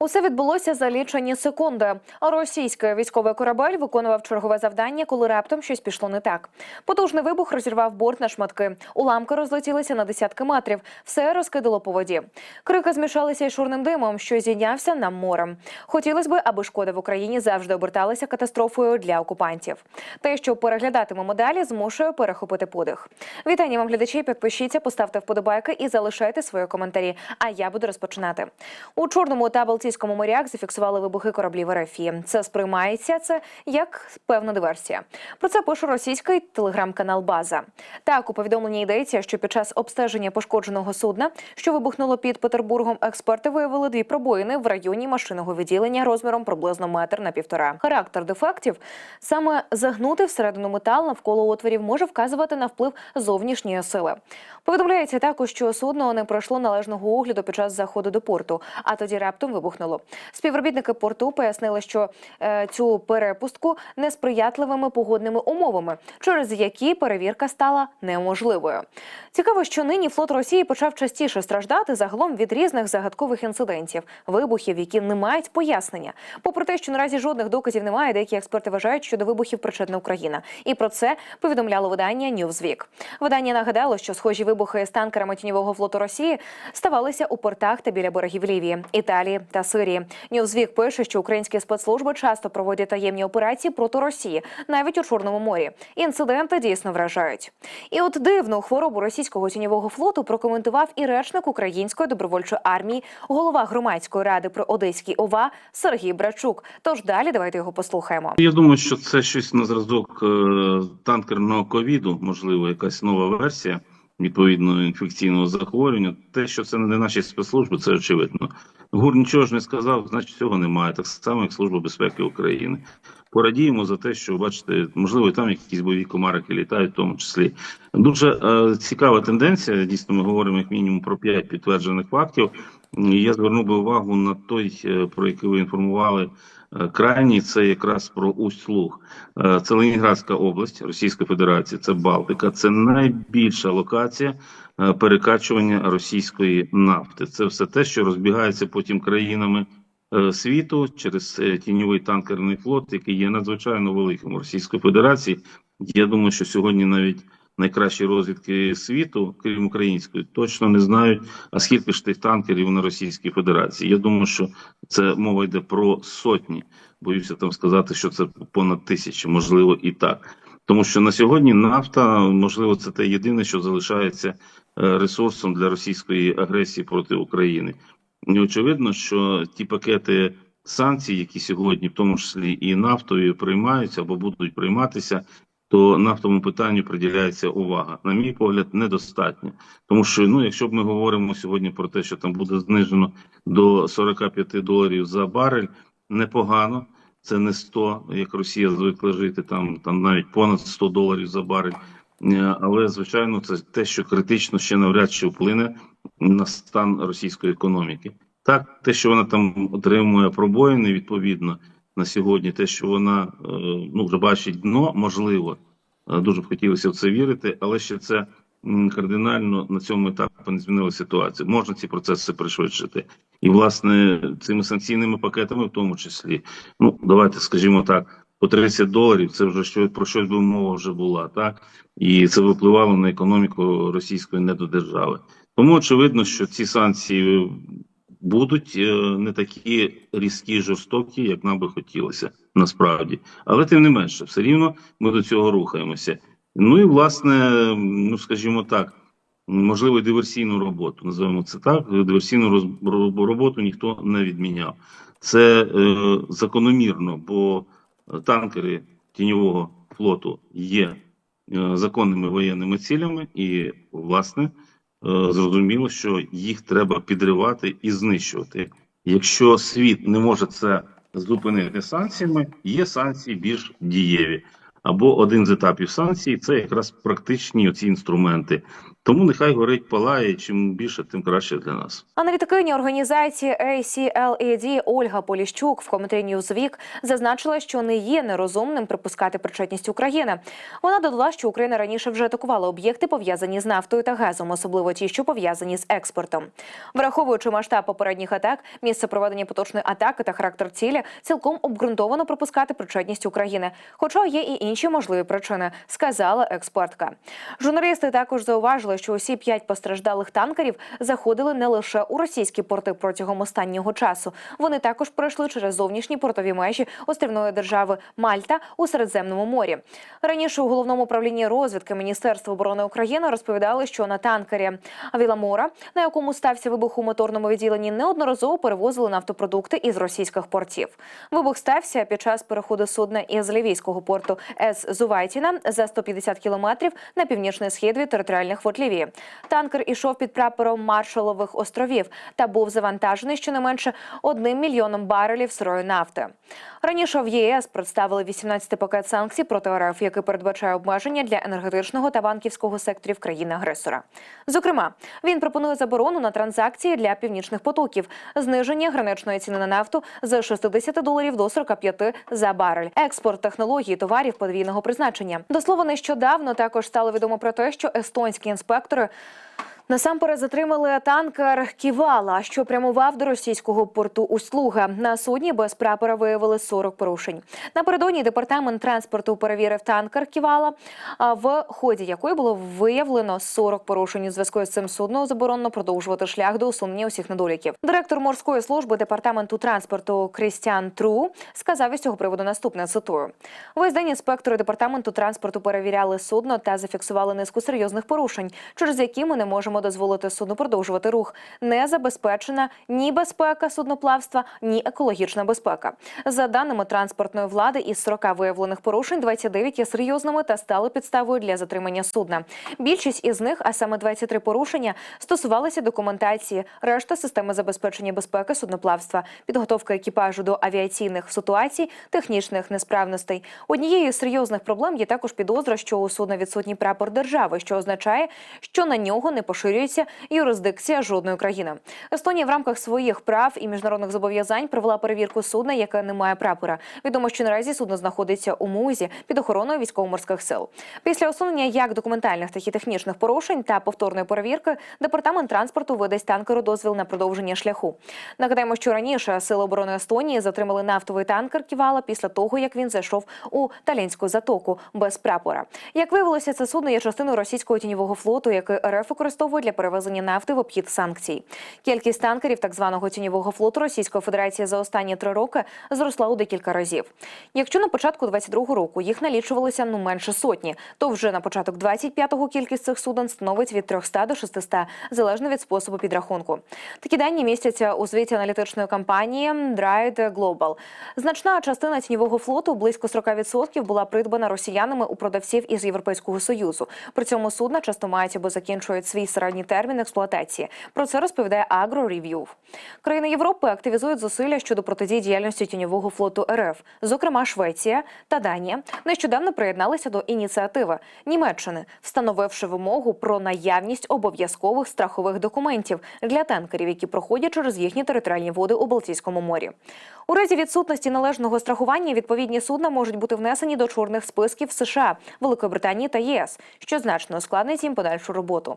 Усе відбулося за лічені секунди. Російський військовий корабель виконував чергове завдання, коли раптом щось пішло не так. Потужний вибух розірвав борт на шматки. Уламки розлетілися на десятки метрів. Все розкидало по воді. Крики змішалися із шурним димом, що зійнявся нам морем. Хотілося б, аби шкода в Україні завжди оберталася катастрофою для окупантів. Те, що переглядатимемо далі, змушує перехопити подих. Вітання вам, глядачі. Підпишіться, поставте вподобайки і залишайте свої коментарі. А я буду розпочинати. У Чорному та Балтійському морях зафіксували вибухи кораблів РФ. Це сприймається це як певна диверсія. Про це пише російський телеграм-канал База. Так у повідомленні йдеться, що під час обстеження пошкодженого судна, що вибухнуло під Петербургом, експерти виявили дві пробоїни в районі машинного відділення розміром приблизно метр на півтора. Характер дефектів саме загнути всередину метал навколо отворів може вказувати на вплив зовнішньої сили. Повідомляється також, що судно не пройшло належного огляду під час заходу до порту, а тоді раптом вибухнуло. Співробітники порту пояснили, що е, цю перепустку несприятливими погодними умовами, через які перевірка стала неможливою. Цікаво, що нині флот Росії почав частіше страждати загалом від різних загадкових інцидентів, вибухів, які не мають пояснення. Попри те, що наразі жодних доказів немає, деякі експерти вважають, що до вибухів причетна Україна. І про це повідомляло видання Newsweek. Видання нагадало, що схожі вибухи з танкерами тіньового флоту Росії ставалися у портах та біля берегів Лівії, Італії та Сирії. Newsweek пише, що українські спецслужби часто проводять таємні операції проти Росії, навіть у Чорному морі. Інциденти дійсно вражають. І от дивну хворобу російського тіньового флоту прокоментував і речник української добровольчої армії, голова громадської ради при Одеській ОВА Сергій Брачук. Тож далі давайте його послухаємо. Я думаю, що це щось на зразок е, танкерного ковіду, можливо, якась нова версія відповідно інфекційного захворювання. Те, що це не наші спецслужби, це очевидно. ГУР нічого ж не сказав, значить цього немає. Так само, як Служба безпеки України. Порадіємо за те, що бачите, можливо, там якісь бойові комарики літають, в тому числі. Дуже е, цікава тенденція. Дійсно, ми говоримо як мінімум про 5 підтверджених фактів. Я звернув би увагу на той, е, про який ви інформували е, крайній, це якраз про Усть-Луг. Е, Це Ленінградська область Російської Федерації, це Балтика, це найбільша локація перекачування російської нафти. Це все те, що розбігається потім країнами світу через тіньовий танкерний флот, який є надзвичайно великим у Російської Федерації. Я думаю, що сьогодні навіть найкращі розвідки світу, крім української, точно не знають, а скільки ж тих танкерів на Російській Федерації. Я думаю, що це мова йде про сотні. Боюся там сказати, що це понад тисячі, можливо, і так. Тому що на сьогодні нафта, можливо, це те єдине, що залишається е, ресурсом для російської агресії проти України. І очевидно, що ті пакети санкцій, які сьогодні, в тому числі і нафтою, приймаються або будуть прийматися, то нафтовому питанню приділяється увага. На мій погляд, недостатньо. Тому що, ну, якщо б ми говоримо сьогодні про те, що там буде знижено до 45 доларів за барель, непогано. Це не 100, як Росія звикла жити, там, там навіть понад 100 доларів за барель. Е, Але, звичайно, це те, що критично ще навряд чи вплине на стан російської економіки. Так, те, що вона там отримує пробоїни, відповідно, на сьогодні, те, що вона е, ну, вже бачить дно, можливо, е, дуже б хотілося в це вірити, але ще це кардинально на цьому етапі не змінила ситуацію. Можна ці процеси пришвидшити. І, власне, цими санкційними пакетами, в тому числі, ну давайте скажімо так, по 30 доларів це вже що про щось би мова вже була, так і це випливало на економіку російської недодержави. Тому очевидно, що ці санкції будуть е, не такі різкі, жорстокі, як нам би хотілося, насправді. Але тим не менше, все рівно ми до цього рухаємося. Ну і власне, ну скажімо так, можливо, диверсійну роботу. Називаємо це так. Диверсійну роз- роботу ніхто не відміняв. Це е, закономірно, бо танкери тіньового флоту є е, законними воєнними цілями, і власне зрозуміло, що їх треба підривати і знищувати. Якщо світ не може це зупинити санкціями, є санкції більш дієві. Або один з етапів санкцій це якраз практичні оці інструменти, Тому нехай горить палає, чим більше, тим краще для нас. Аналітикиня організації ACLED Ольга Поліщук в коментарі Newsweek зазначила, що не є нерозумним припускати причетність України. Вона додала, що Україна раніше вже атакувала об'єкти, пов'язані з нафтою та газом, особливо ті, що пов'язані з експортом. Враховуючи масштаб попередніх атак, місце проведення поточної атаки та характер цілі, цілком обґрунтовано припускати причетність України. Хоча є і інші можливі причини, сказала експертка. Журналісти також зауважили, що усі п'ять постраждалих танкерів заходили не лише у російські порти протягом останнього часу. Вони також пройшли через зовнішні портові межі острівної держави Мальта у Середземному морі. Раніше у головному управлінні розвідки Міністерства оборони України розповідали, що на танкері Авіламора, на якому стався вибух у моторному відділенні, неодноразово перевозили нафтопродукти із російських портів. Вибух стався під час переходу судна із лівійського порту С Зувайтіна за 150 кілометрів на північний схід від територіальних вод Лівії. Танкер ішов під прапором Маршалових островів та був завантажений щонайменше одним мільйоном барелів сирої нафти. Раніше в ЄС представили 18 пакет санкцій проти РФ, який передбачає обмеження для енергетичного та банківського секторів країни-агресора. Зокрема, він пропонує заборону на транзакції для північних потоків, зниження граничної ціни на нафту з 60 доларів до 45 за барель, експорт технологій, товарів подвійного призначення. До слова, нещодавно також стало відомо про те, що естонські інспектори. Насамперед затримали танкер Ківала, що прямував до російського порту Услуга. На судні без прапора виявили 40 порушень. Напередодні департамент транспорту перевірив танкер Ківала, в ході якої було виявлено 40 порушень. У зв'язку з цим судно заборонено продовжувати шлях до усунення усіх недоліків. Директор морської служби департаменту транспорту Крістіан Тру сказав із цього приводу наступне цитую. Весь день інспектори департаменту транспорту перевіряли судно та зафіксували низку серйозних порушень, через які ми не можемо дозволити судну продовжувати рух. Не забезпечена ні безпека судноплавства, ні екологічна безпека. За даними транспортної влади, із 40 виявлених порушень 29 є серйозними та стали підставою для затримання судна. Більшість із них, а саме 23 порушення, стосувалися документації, решта системи забезпечення безпеки судноплавства, підготовка екіпажу до авіаційних ситуацій, технічних несправностей. Однією з серйозних проблем є також підозра, що у судна відсутній прапор держави, що означає, що на нього не поширюється юрисдикція жодної країни. Естонія в рамках своїх прав і міжнародних зобов'язань провела перевірку судна, яке не має прапора. Відомо, що наразі судно знаходиться у музі під охороною військово-морських сил. Після усунення як документальних, так і технічних порушень та повторної перевірки департамент транспорту видасть танкеру дозвіл на продовження шляху. Нагадаємо, що раніше сили оборони Естонії затримали нафтовий танкер Ківала після того, як він зайшов у Талінську затоку без прапора. Як виявилося, це судно є частиною російського тіньового флоту, який РФ використовує для перевезення нафти в обхід санкцій. Кількість танкерів так званого тіньового флоту Російської Федерації за останні три роки зросла у декілька разів. Якщо на початку 22-го року їх налічувалося ну менше сотні, то вже на початок 25-го кількість цих суден становить від 300 до 600, залежно від способу підрахунку. Такі дані містяться у звіті аналітичної компанії Dride Global. Значна частина тіньового флоту, близько 40%, була придбана росіянами у продавців із Європейського союзу. При цьому судна часто мають або закінчують свій середній термін експлуатації. Про це розповідає Agro Країни Європи активізують зусилля щодо протидії діяльності тіньового флоту РФ. Зокрема, Швеція та Данія нещодавно приєдналися до ініціативи Німеччини, встановивши вимогу про наявність обов'язкових страхових документів для танкерів, які проходять через їхні територіальні води у Балтійському морі. У разі відсутності належного страхування відповідні судна можуть бути внесені до чорних списків США, Великої Британії та ЄС, що значно ускладнить їм подальшу роботу.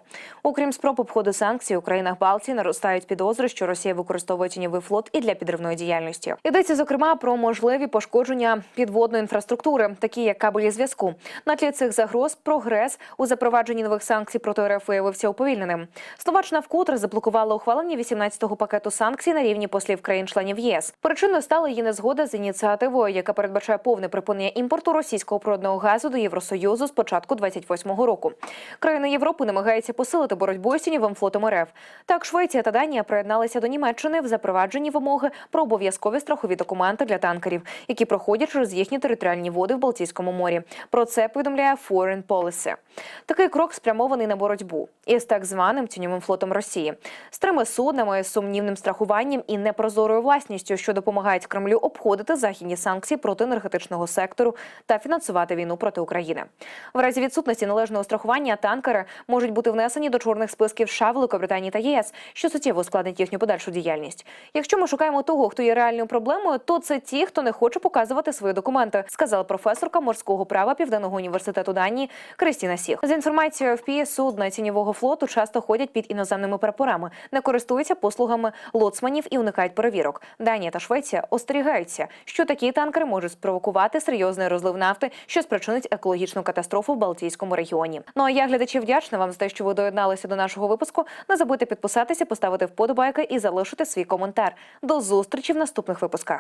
Окрім спроб обходу санкцій, у країнах Балтії наростають підозри, що Росія використовує тіньовий флот і для підривної діяльності. Йдеться зокрема про можливі пошкодження підводної інфраструктури, такі як кабелі зв'язку. На тлі цих загроз прогрес у запровадженні нових санкцій проти РФ виявився уповільненим. Словаччина вкотре заблокувала ухвалення 18-го пакету санкцій на рівні послів країн-членів ЄС. Причиною стала її незгода з ініціативою, яка передбачає повне припинення імпорту російського природного газу до Євросоюзу з початку 28-го року. Країни Європи намагаються посилити боротьбою з тіньовим флотом РФ. Так, Швеція та Данія приєдналися до Німеччини в запровадженні вимоги про обов'язкові страхові документи для танкерів, які проходять через їхні територіальні води в Балтійському морі. Про це повідомляє Foreign Policy. Такий крок спрямований на боротьбу із так званим тіньовим флотом Росії, з трьома суднами, сумнівним страхуванням і непрозорою власністю, що допомагають Кремлю обходити західні санкції проти енергетичного сектору та фінансувати війну проти України. В разі відсутності належного страхування танкери можуть бути внесені до чорних списків США, Великобританії та ЄС, що суттєво ускладнить їхню подальшу діяльність. Якщо ми шукаємо того, хто є реальною проблемою, то це ті, хто не хоче показувати свої документи, сказала професорка морського права Південного університету Данії Кристіна Сіх. За інформацією ФПІ, судна тіньового флоту часто ходять під іноземними прапорами, не користуються послугами лоцманів і уникають перевірок. Данія та Швеція остерігаються, що такі танкери можуть спровокувати серйозний розлив нафти, що спричинить екологічну катастрофу в Балтійському регіоні. Ну а я глядачі вдячна вам за те, що ви доєдналися до нашого випуску. Не забудьте підписатися, поставити вподобайки і залишити свій коментар. До зустрічі в наступних випусках.